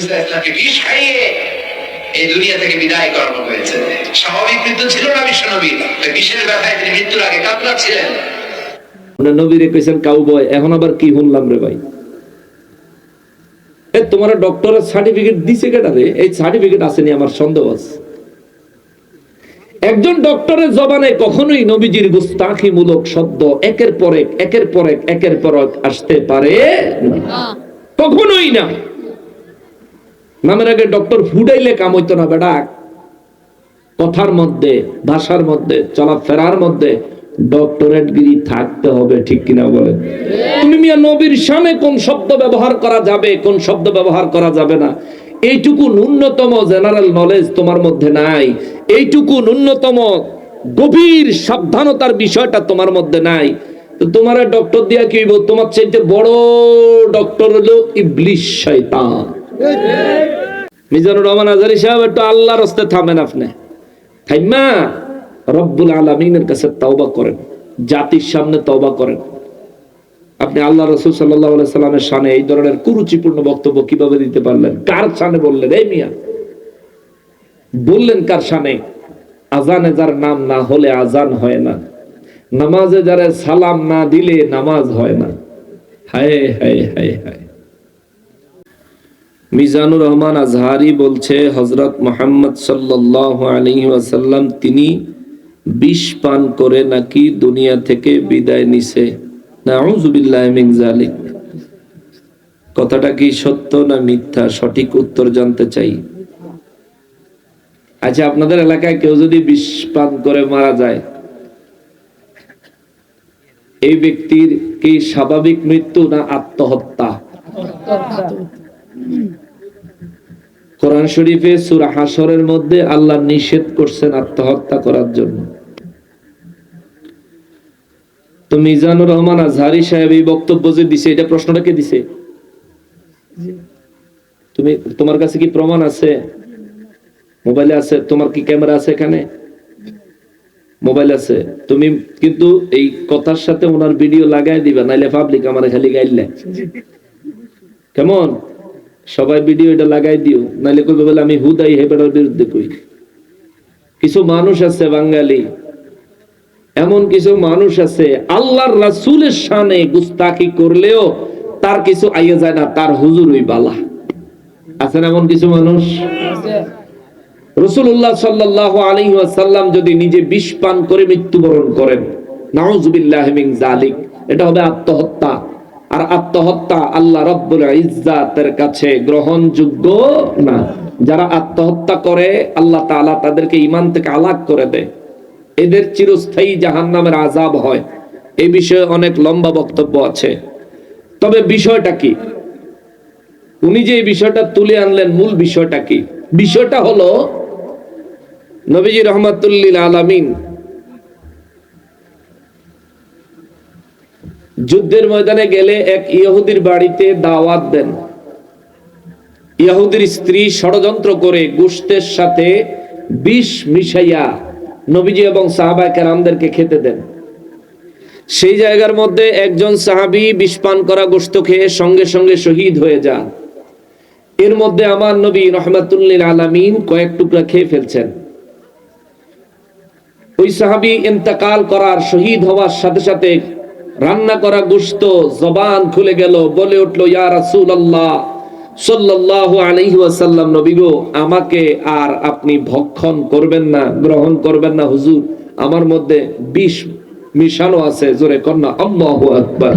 ইসলামকে বিষ খাইয়ে এই দুনিয়া থেকে বিদায় করানো হয়েছে। স্বাভাবিক মৃত্যু ছিল না ব্যথায় তিনি মৃত্যুর আগে কাতরাচ্ছিলেন। মানে নবীরে কইছেন কাউ এখন আবার কি শুনলাম রে ভাই? এ তোমার ডক্টরের সার্টিফিকেট দিছে কেটা রে? এই সার্টিফিকেট আসেনি আমার সন্দেহ আছে। একজন ডক্টরের জবানে কখনোই নবীজির গুস্তাখি মূলক শব্দ একের পর এক একের পর এক একের পর এক আসতে পারে না। কখনোই না। নামের আগে ডক্টর ফুডাইলে কাম হইতো না বেটা। কথার মধ্যে, ভাষার মধ্যে, চলাফেরার মধ্যে থাকতে হবে, ঠিক কিনা বলে? তুমি মিয়া নবীর সামনে কোন শব্দ ব্যবহার করা যাবে, কোন শব্দ ব্যবহার করা যাবে না? এইটুকু ন্যূনতম জেনারেল নলেজ তোমার মধ্যে নাই। এইটুকু ন্যূনতম গভীর সাবধানতার বিষয়টা তোমার মধ্যে নাই। তো তোমার ডক্টর দিয়া কি? তোমার চাইতে বড় ডক্টর হলো ইবলিশ শয়তান। মিজানুর রহমান আজারি সাহেব, একটু আল্লাহর থামেন আপনি। থাইমা, রব্বুল আলমিনের কাছে তওবা করেন, জাতির সামনে তওবা করেন। আপনি আল্লাহ রসুল সাল্লাহ সাল্লামের সামনে এই ধরনের কুরুচিপূর্ণ বক্তব্য কীভাবে দিতে পারলেন? কার সামনে বললেন? এই মিয়া। বললেন কার সামনে? আজানে যার নাম না হলে আজান হয় না। নামাজে যারা সালাম না দিলে নামাজ হয় না। হায় হায় হায় হায়। মিজানুর রহমান আজহারি বলছে হজরত মোহাম্মদ সাল্লাহ আলী ওয়াসাল্লাম তিনি বিষ পান করে নাকি দুনিয়া থেকে বিদায় নিছে। জালিক কথাটা কি সত্য না মিথ্যা? সঠিক উত্তর জানতে চাই। আচ্ছা আপনাদের এলাকায় কেউ যদি বিষ পান করে মারা যায়, এই ব্যক্তির কি স্বাভাবিক মৃত্যু না আত্মহত্যা। কোরআন শরীফে সূরা হাসরের মধ্যে আল্লাহ নিষেধ করছেন আত্মহত্যা করার জন্য। তো মিজানুর রহমান আজহারি সাহেব এই বক্তব্য যে দিছে, এটা প্রশ্নটা কে দিছে? তুমি, তোমার কাছে কি প্রমাণ আছে? মোবাইলে আছে? তোমার কি ক্যামেরা আছে এখানে? মোবাইল আছে। তুমি কিন্তু এই কথার সাথে ওনার ভিডিও লাগাই দিবা, নাইলে পাবলিক আমার খালি গাইলে কেমন? সবাই ভিডিও এটা লাগাই দিও নাইলে কইবে বলে আমি হুদাই হেবেটার বিরুদ্ধে কই। কিছু মানুষ আছে বাঙালি, এমন কিছু মানুষ আছে, আল্লাহর রাসূলের শানে গুস্তাকি করলেও তার কিছু আইয়া যায় না, তার হুজুরই বালা। আছেন এমন কিছু মানুষ? রসুল্লাহ সাল্লাহ আলী ওয়াসাল্লাম যদি নিজে বিষ পান করে মৃত্যুবরণ করেন, নাউজুবিল্লাহ জালিক এটা হবে আত্মহত্যা। আর আত্মহত্যা আল্লাহ রব্বুল ইজ্জাতের কাছে গ্রহণযোগ্য না। যারা আত্মহত্যা করে, আল্লাহ তাআলা তাদেরকে ঈমান থেকে আলাগ করে দেয়। এদের চিরস্থায়ী জাহান্নামের আযাব হয়। এই বিষয়ে অনেক লম্বা বক্তব্য আছে। তবে বিষয়টা কি? উনি যে বিষয়টা তুলে আনলেন, মূল বিষয়টা কি? বিষয়টা হলো, নবীজি রহমাতুল্লিল আলামিন যুদ্ধের ময়দানে গেলে এক ইহুদির বাড়িতে দাওয়াত দেন। ইহুদির স্ত্রী ষড়যন্ত্র করে গোষ্ঠের সাথে বিষ মিশাইয়া নবীজি এবং সাহাবা কেরামদেরকে খেতে দেন। সেই জায়গার মধ্যে একজন সাহাবি বিষ পান করা গোষ্ঠ খেয়ে সঙ্গে সঙ্গে শহীদ হয়ে যান। এর মধ্যে আমার নবী রহমাতুল্লিল আলামিন কয়েক টুকরা খেয়ে ফেলছেন। ওই সাহাবি ইন্তেকাল করার শহীদ হওয়ার সাথে সাথে রান্না করা গোস্ত জবান খুলে গেল, বলে উঠল, ইয়া রাসূলুল্লাহ, সাল্লাল্লাহু আলাইহি ওয়াসাল্লাম, নবী গো, আমাকে আর আপনি ভক্ষণ করবেন না, গ্রহণ করবেন না, হুজুর। আমার মধ্যে বিষ মিশানো আছে, জোরে কন্যা আল্লাহু আকবার।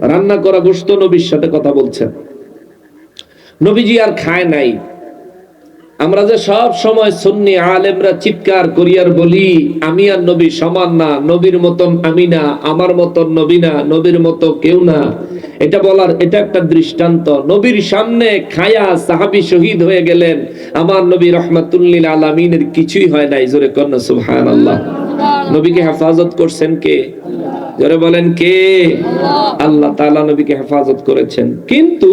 রান্না করা গোস্ত নবীর সাথে কথা বলছেন। নবীজি আর খায় নাই। আমরা যে সব সময় সুন্নি আলেমরা চিৎকার করিয়ার বলি, আমি আর নবী সমান না, নবীর মতন আমি না, আমার মতন নবী না, নবীর মতো কেউ না। এটা বলার, এটা একটা দৃষ্টান্ত। নবীর সামনে খায়া সাহাবী শহীদ হয়ে গেলেন। আমার নবী রহমাতুল্লিল আলামিনের কিছুই হয় নাই, জোরে কন্যা সুবহানাল্লাহ। নবীকে হেফাজত করছেন কে? জোরে বলেন কে? আল্লাহ তাআলা নবীকে হেফাজত করেছেন। কিন্তু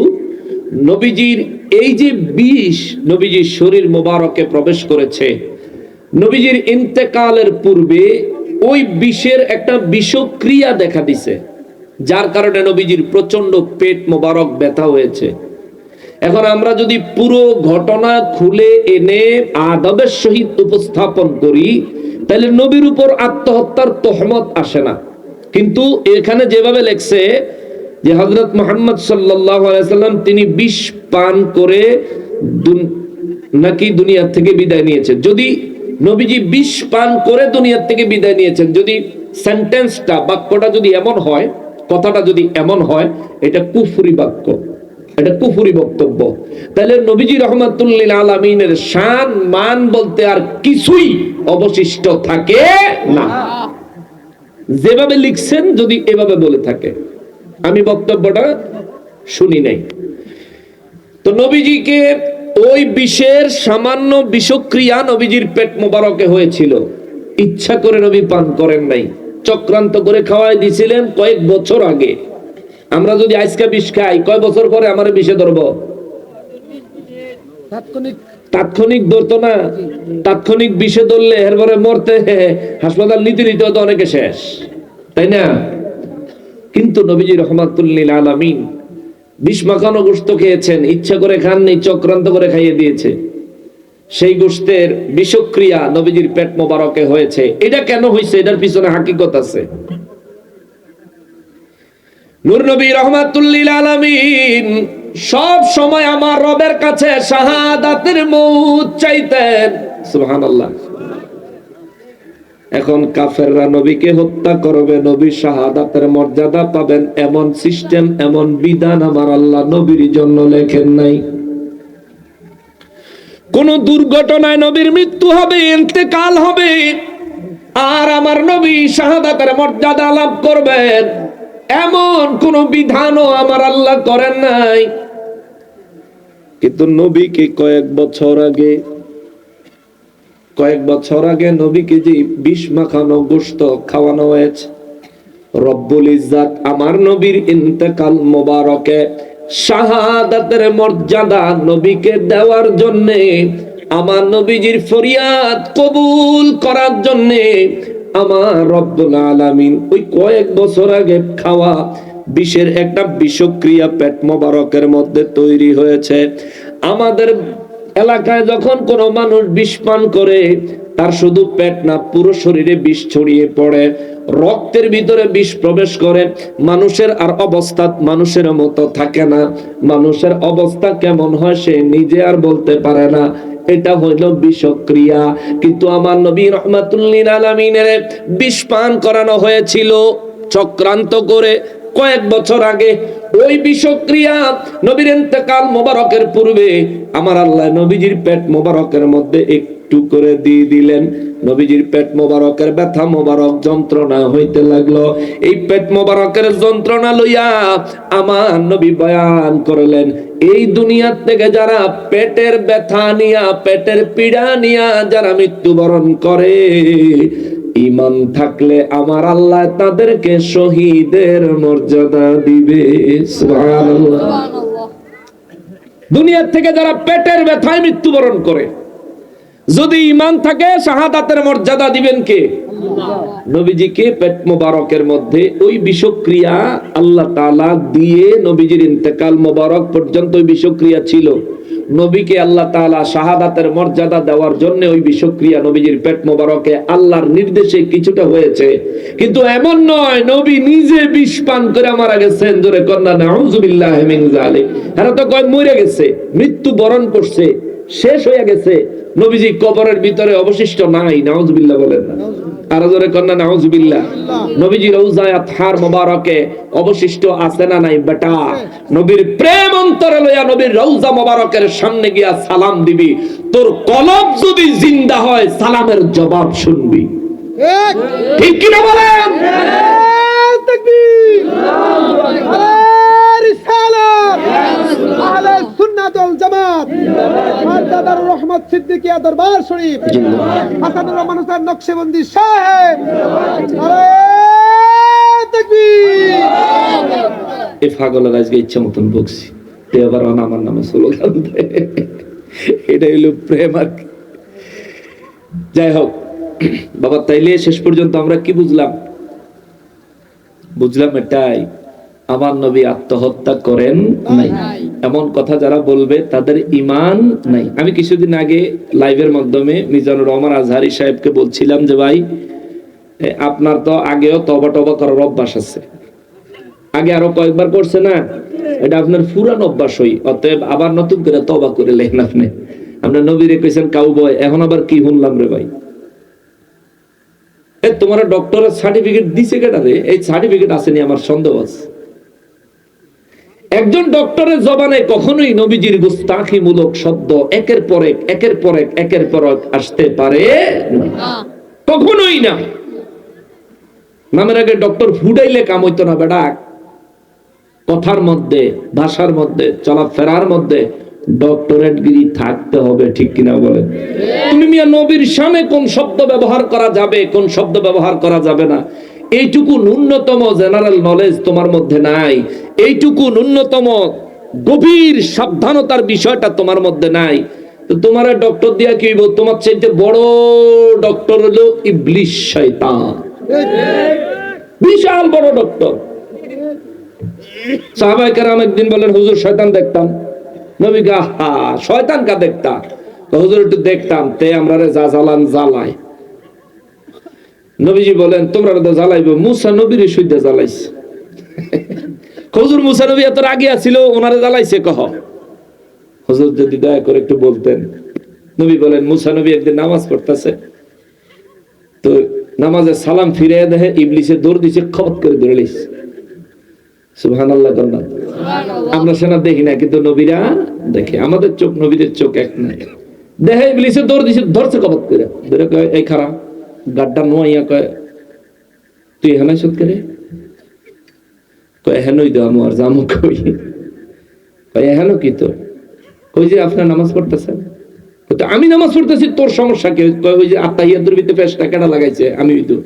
নবীজির এই যে বিষ নবীজির শরীর মোবারকে প্রবেশ করেছে, নবীজির ইন্তেকালের পূর্বে ওই বিষের একটা বিষক্রিয়া দেখা দিছে, যার কারণে নবীজির প্রচণ্ড পেট মোবারক ব্যথা হয়েছে। এখন আমরা যদি পুরো ঘটনা খুলে এনে আদবের সহিত উপস্থাপন করি, তাহলে নবীর উপর আত্মহত্যার তহমত আসে না। কিন্তু এখানে যেভাবে লেখছে যে হজরত মোহাম্মদ সাল্লাম তিনি বিষ পান করে নাকি দুনিয়া থেকে বিদায় নিয়েছেন। যদি নবীজি বিষ পান করে দুনিয়া থেকে বিদায় নিয়েছেন, যদি সেন্টেন্সটা বাক্যটা যদি এমন হয়, কথাটা যদি এমন হয়, এটা কুফরি বাক্য। এটা কুফুরি বক্তব্য। তাহলে নবীজি রহমাতুল্লিল আলমিনের শান, মান বলতে আর কিছুই অবশিষ্ট থাকে না। যেভাবে লিখছেন, যদি এভাবে বলে থাকে। আমি বক্তব্যটা শুনি নাই। তো নবীজিকে ওই বিষের সামান্য বিষক্রিয়া নবীজির পেট মোবারকে হয়েছিল। ইচ্ছা করে নবী পান করেন নাই। চক্রান্ত করে খাওয়াই দিছিলেন কয়েক বছর আগে। আমরা যদি আজকে বিষ খাই কয় বছর পরে আমার বিষে ধরবো? তাৎক্ষণিক। তাৎক্ষণিক ধরতো না। তাৎক্ষণিক বিষে ধরলে এরপরে মরতে হাসপাতাল নিতে নিতে হতো অনেকে শেষ। তাই না? কিন্তু নবীজি রহমাতুল্লিল আলামিন বিষ মাখানো গোস্ত খেয়েছেন, ইচ্ছা করে খাননি, চক্রান্ত করে খাইয়ে দিয়েছে। সেই গোস্তের বিষক্রিয়া নবীজির পেট মোবারকে হয়েছে। এটা কেন হয়েছে এটার পিছনে হাকিকত আছে। নূর নবী রহমাতুল্লিল আলামিন সব সময় আমার রবের কাছে শাহাদাতের মৌত চাইতেন। সুবহানাল্লাহ। এখন কাফেররা নবীকে হত্যা করবে নবী শাহাদাতের মর্যাদা পাবেন। এমন সিস্টেম এমন বিধান আমার আল্লাহ নবীর জন্য লেখেন নাই। কোন দুর্ঘটনায় নবীর মৃত্যু হবে, ইন্তেকাল হবে, আর আমার নবী শাহাদাতের মর্যাদা লাভ করবেন। এমন কোন বিধানও আমার আল্লাহ করেন নাই। কিন্তু নবীকে কয়েক বছর আগে কয়েক বছর আগে নবীকে যে বিষ মাখানো গোস্ত খাওয়ানো হয়েছে, রব্বুল ইজ্জাত আমার নবীর ইন্তেকাল মোবারকে শাহাদাতের মর্যাদা নবীকে দেওয়ার জন্যে, আমার নবীজির ফরিয়াদ কবুল করার জন্যে আমার রব্বুল আলামিন ওই কয়েক বছর আগে খাওয়া বিষের একটা বিষক্রিয়া পেট মোবারকের মধ্যে তৈরি হয়েছে। আমাদের এলাকায় যখন কোনো মানুষ বিষ পান করে, তার শুধু পেট না, পুরো শরীরে বিষ ছড়িয়ে পড়ে, রক্তের ভিতরে বিষ প্রবেশ করে। মানুষের আর অবস্থা মানুষের মতো থাকে না। মানুষের অবস্থা কেমন হয় সে নিজে আর বলতে পারে না। এটা হইল বিষক্রিয়া। কিন্তু আমার নবী রহমাতুল্লিন আলমিনের বিষ পান করানো হয়েছিল চক্রান্ত করে। কয়েক বছর আগে ওই বিষক্রিয়া নবীর ইন্তেকাল মোবারকের পূর্বে আমার আল্লাহ নবীজির পেট মোবারকের মধ্যে একটু করে দিয়ে দিলেন। নবীজির পেট মোবারকের ব্যথা, মোবারক যন্ত্রণা হইতে লাগল। এই পেট মোবারকের যন্ত্রণা লইয়া আমার নবী বয়ান করলেন, এই দুনিয়া থেকে যারা পেটের ব্যথা নিয়া, পেটের পীড়া নিয়া যারা মৃত্যুবরণ করে ইমান থাকলে আমার আল্লাহ তাদেরকে শহীদের মর্যাদা দিবে। দুনিয়ার থেকে যারা পেটের ব্যথায় মৃত্যুবরণ করে যদি ইমান থাকে শাহাদাতের মর্যাদা দিবেন কে? নবীজিকে পেট মোবারকের মধ্যে। ওই বিষক্রিয়া আল্লাহ তাআলা দিয়ে নবীজির ইন্তেকাল মোবারক পর্যন্ত ওই বিষক্রিয়া ছিল। নবীকে আল্লাহ তাআলা শাহাদাতের মর্যাদা দেওয়ার জন্য ওই বিষক্রিয়া নবীজির পেট মোবারকে আল্লাহর নির্দেশে কিছুটা হয়েছে। কিন্তু এমন নয়, নবী নিজে বিষ পান করে মারা গেছেন জোরে কন্যা নাউজুবিল্লাহ এরা তো কয় মরে গেছে, মৃত্যু বরণ করছে, শেষ হয়ে গেছে। নবীজি কবরের ভিতরে অবশিষ্ট নাই নাউজুবিল্লাহ বলেন না। আরও জোরে কন্যা নাউজুবিল্লাহ। নবীজি রওজায় আতহার মোবারকে অবশিষ্ট আছে না নাই বেটা? নবীর প্রেম অন্তরে লইয়া নবীর রওজা মোবারকের সামনে গিয়া সালাম দিবি। তোর কলব যদি জিন্দা হয় সালামের জবাব শুনবি। ঠিক কিনা বলেন? তাকবীর। আরে রিসালাত আহলে সুন্নাত জামাত। মাদ্দাদার রহমত সিদ্দিকিয়া দরবার শরীফ। হাসানুর রহমান হোসেন নকশবন্দি সাহেব। এই পাগলের আজকে ইচ্ছা মতন বকছি। আবার আমার নামে স্লোগান এটা হইল প্রেম আর কি। যাই হোক বাবা তাইলে শেষ পর্যন্ত আমরা কি বুঝলাম? বুঝলাম এটাই। আমার নবী আত্মহত্যা করেন নাই। এমন কথা যারা বলবে তাদের ইমান নাই। আমি কিছুদিন আগে লাইভের মাধ্যমে মিজানুর রহমান আজহারি সাহেবকে বলছিলাম যে ভাই আপনার তো আগেও তবা টবা করার অভ্যাস আছে। আগে আরও কয়েকবার করছে না? এটা আপনার পুরান অভ্যাসই অতএব আবার নতুন করে তবা করে লেখেন আপনি। আপনার নবীরে কইছেন কাউ বয় এখন আবার কি শুনলাম রে ভাই? তোমার ডক্টরের সার্টিফিকেট দিছে কেটা রে? এই সার্টিফিকেট আসেনি আমার সন্দেহ আছে। একজন ডক্টরের জবানে কখনোই নবীজির গুস্তাখি মূলক শব্দ একের পর এক একের পর এক একের পর এক আসতে পারে কখনোই না। নামের আগে ডক্টর ফুডাইলে কাম হইতো না বেটা। কথার মধ্যে ভাষার মধ্যে চলাফেরার মধ্যে ডক্টরেট গিরি থাকতে হবে ঠিক কিনা বলেন? তুমি মিয়া নবীর সামনে কোন শব্দ ব্যবহার করা যাবে কোন শব্দ ব্যবহার করা যাবে না। এইটুকু ন্যূনতম জেনারেল নলেজ তোমার মধ্যে নাই। এইটুকু ন্যূনতম গভীর সাবধানতার বিষয়টা তোমার মধ্যে নাই। তো তোমার ডক্টর দিয়া কি? তোমার চাইতে বড় ডক্টর হলো ইবলিশ শয়তান। বিশাল বড় ডক্টর সাহাবাই কেরাম একদিন বলেন, হুজুর, শয়তান দেখতাম। নবী গা, হা শয়তান কা দেখতাম হুজুর, একটু দেখতাম। তে আমরা রে যা জ্বালান জ্বালায়। নবীজি বলেন তোমরা তো জ্বালাইবে মুসা নবীর সুইদা জ্বালাইছে। হুজুর মুসা নবী এত আগে আছিল ওনারে জ্বালাইছে কহ। হুজুর যদি দয়া করে একটু বলতেন। নবী বলেন মুসা নবী একদিন নামাজ পড়তেছে তো নামাজে সালাম ফিরে দেখে ইবলিসে দৌড় দিছে খবত করে ধরে লিস সুবহান আল্লাহ আমরা সেনা দেখি না কিন্তু নবীরা দেখে। আমাদের চোখ নবীদের চোখ এক না দেখে ইবলিসে দৌড় দিছে ধরছে কবত করে। ধরে এই খারাপ। গাড্ডা নোয়াইয়া কয় তুই এখানে সত করে কয় এখানই দাও আমার জামু কই কয় এখানো কি তোর কই যে আপনার নামাজ পড়তেছেন তো আমি নামাজ পড়তেছি তোর সমস্যা কি? কয়, ওই যে আত্মাহিয়াতুর ভিতরে পেশটা কেডা লাগাইছে? আমি তো।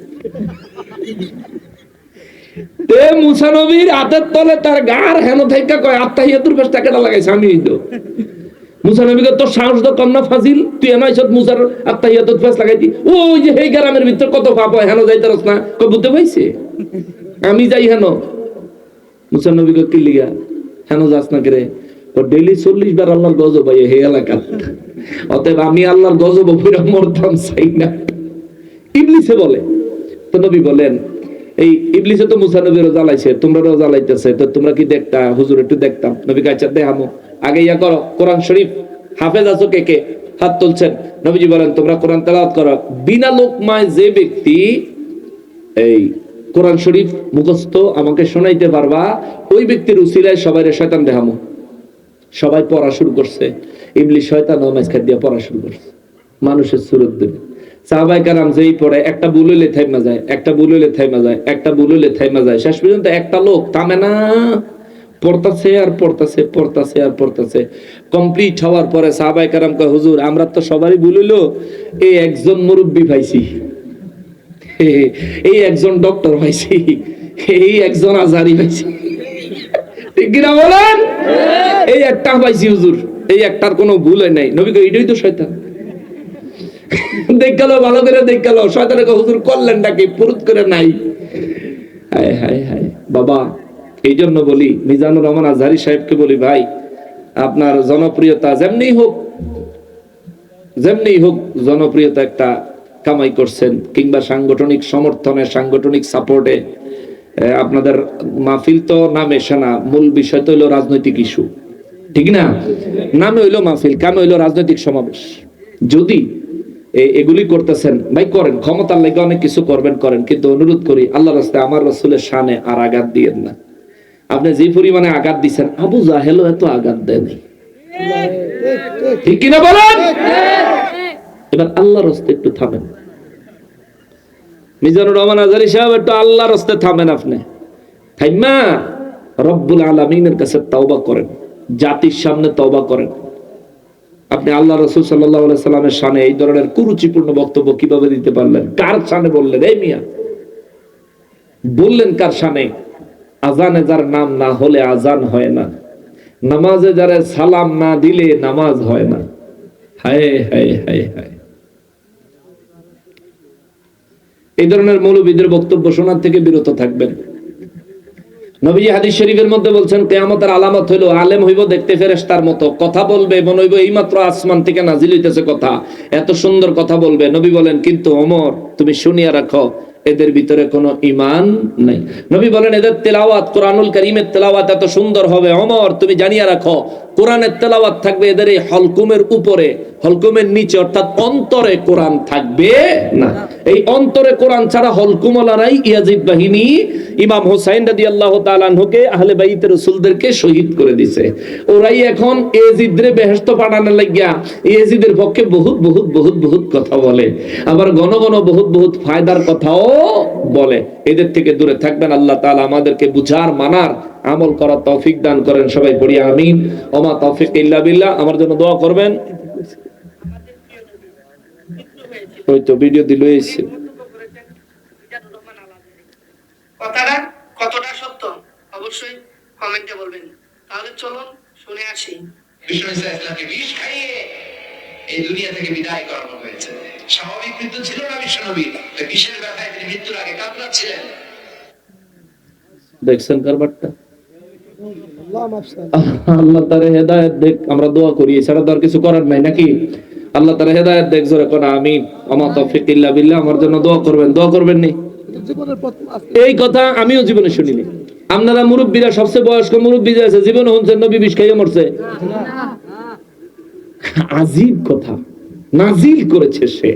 তে মুসা নবীর হাতের তলে তার গার হেন থাইকা কয় আত্মাহিয়াতুর পেশটা কেডা লাগাইছে? আমি তো। মুসা নবীকে তোর সাহস তো ফাজিল। তুই এনাই সব মুসার ওই যে এই গ্রামের ভিতর কত পাপ হয়, হেন যাইতারস না। বুঝতে পাইছে? আমি যাই হেন। মুসা নবীকে কি লিগা? হেন যাস না ও ডেইলি চল্লিশ বার আল্লাহর গজব হয় হে এলাকা অতএব আমি আল্লাহর গজব ফিরে মরতাম চাই না। ইবলিসে বলে, তো নবী বলেন এই ইবলিসে তো মুসা নবীরও জ্বালাইছে তোমরাও জ্বালাইতেছে, তো তোমরা কি দেখতা? হুজুর একটু দেখতাম নবী কাছে দেখামো। আগে ইয়া করো, কোরআন শরীফ। হাফেজ আছো কে কে? হাত তুলছেন। নবীজি বলেন, তোমরা কোরআন তেলাওয়াত করো। বিনা লোকমায় যে ব্যক্তি এই কোরআন শরীফ মুখস্থ আমাকে শোনাইতে পারবা, ওই ব্যক্তির উসিলায় সবাই শয়তান দেখামো। সবাই পড়া শুরু করছে। ইবলিশ শয়তান নামাজ খাদ দিয়ে পড়া শুরু করছে। মানুষের সুরত দেবে। সাহাবাই কারাম যেই পড়ে, একটা হইলে থাইমা যায়, একটা হইলে থাইমা যায়, একটা হইলে থাইমা যায়। শেষ পর্যন্ত একটা লোক থামে না। পড়তাছে আর পড়তাছে পড়তাছে আর পড়তাছে। কমপ্লিট হওয়ার পরে সাহাবাই কারাম কয়, হুজুর, আমরা তো সবারই হইল, এই একজন মুরব্বী পাইছি। এই একজন ডক্টর পাইছি। এই একজন আজারি পাইছি। ঠিক কিনা বলেন? এই একটা পাইছি, হুজুর। এই একটার কোনো ভুল হয় নাই। নবী এটাই তো শয়তান। দেখ গেল, ভালো করে দেখ গেল। শয়তানের হুজুর করলেন নাকি? পুরুত করে নাই। হায় হায় হায়। বাবা এই জন্য বলি, মিজানুর রহমান আজহারি সাহেবকে বলি, ভাই, আপনার জনপ্রিয়তা যেমনি হোক যেমনি হোক জনপ্রিয়তা একটা কামাই করছেন, কিংবা সাংগঠনিক সমর্থনে, সাংগঠনিক সাপোর্টে আপনাদের মাহফিল তো নামে সেনা, মূল বিষয় তো হইল রাজনৈতিক ইস্যু। ঠিক না? নামে হইল মাহফিল, কামে হইল রাজনৈতিক সমাবেশ। যদি এগুলি করতেছেন। ভাই, করেন, ক্ষমতার লেগে অনেক কিছু করবেন, করেন, কিন্তু অনুরোধ করি আল্লাহ রাস্তায় আমার রসুলের শানে আর আঘাত দিয়েন না। আপনি যে পরিমাণে আঘাত দিচ্ছেন আবু জাহেলও এত আঘাত দেয়নি। ঠিক কিনা বলেন? এবার আল্লাহর হস্তে একটু থামেন। মিজানুর রহমান আজারি সাহেব, একটু আল্লাহর হস্তে থামেন আপনি। থাইমা, রব্বুল আলমিনের কাছে তওবা করেন। জাতির সামনে তওবা করেন। আপনি আল্লাহ রসুল সাল্লাহ সাল্লামের সামনে এই ধরনের কুরুচিপূর্ণ বক্তব্য কীভাবে দিতে পারলেন? কার সামনে বললেন? এই মিয়া। বললেন কার সামনে আজানে যার নাম না হলে আজান হয় না। নামাজে যারা সালাম না দিলে নামাজ হয় না। হায় হায় হায় হায়। এই ধরনের মৌলবীদের বক্তব্য শোনার থেকে বিরত থাকবেন। নবীজি হাদিস শরীফের মধ্যে বলছেন, কেয়ামতের আলামত হইল আলেম হইব দেখতে ফেরেস্তার মতো। কথা বলবে, মনে হইব এইমাত্র আসমান থেকে নাজিল হইতেছে কথা। এত সুন্দর কথা বলবে। নবী বলেন, কিন্তু অমর তুমি শুনিয়া রাখো এদের ভিতরে কোনো ইমান নাই। নবী বলেন, এদের তেলাওয়াত, কোরআনুল করিমের তেলাওয়াত এত সুন্দর হবে। অমর, তুমি জানিয়া রাখো, কোরআনের তেলাওয়াত থাকবে এদের এই হলকুমের উপরে। হলকুমের নিচে, অর্থাৎ অন্তরে কোরআন থাকবে না। এই অন্তরে কোরআন ছাড়া হলকুমলারাই ইয়াজিদ বাহিনী ইমাম হোসাইন রাদি আল্লাহ তালানহুকে আহলে বাইতে রসুলদেরকে শহীদ করে দিছে। ওরাই এখন এজিদরে বেহেস্ত পাঠানো লাগিয়া এজিদের পক্ষে বহুত বহুত বহুত বহুত কথা বলে। আবার ঘন ঘন বহুত বহুত ফায়দার কথাও বলে এদের থেকে দূরে থাকবেন আল্লাহ তাআলা আমাদেরকে বুঝার মানার আমল করার তৌফিক দান করেন। সবাই পড়ি আমিন। ওমা তৌফিক ইল্লা বিল্লাহ। আমার জন্য দোয়া করবেন? ওই তো ভিডিও দিল এসে কথাটা কতটা সত্য? অবশ্যই কমেন্টে বলবেন। তাহলে চলুন শুনে আসি। বিষ্ণু ইসলামকে বিষ খাইয়ে এই দুনিয়া থেকে বিদায় করানো হয়েছে। স্বাভাবিক মৃত্যু ছিল না বিশ্বনবী। তাই বিষের ব্যথায় তিনি মৃত্যুর আগে কাতরাচ্ছিলেন। দেখছেন কারবারটা? আল্লাহ মাফসান আল্লাহ তারে হেদায়েত দেখ আমরা দোয়া করি এছাড়া তো আর কিছু করার নাই নাকি? আল্লাহ তারে হেদায়েত দেখ জোরে কোন আমিন। আমা তৌফিক ইল্লা বিল্লাহ আমার জন্য দোয়া করবেন দোয়া করবেন নি? এই কথা আমিও জীবনে শুনিনি। আপনারা মুরব্বীরা সবচেয়ে বয়স্ক মুরব্বী যে আছে জীবনে শুনছেন নবী বিষ খাইয়ে মরছে। আজীব কথা। নাজিল করেছে সে।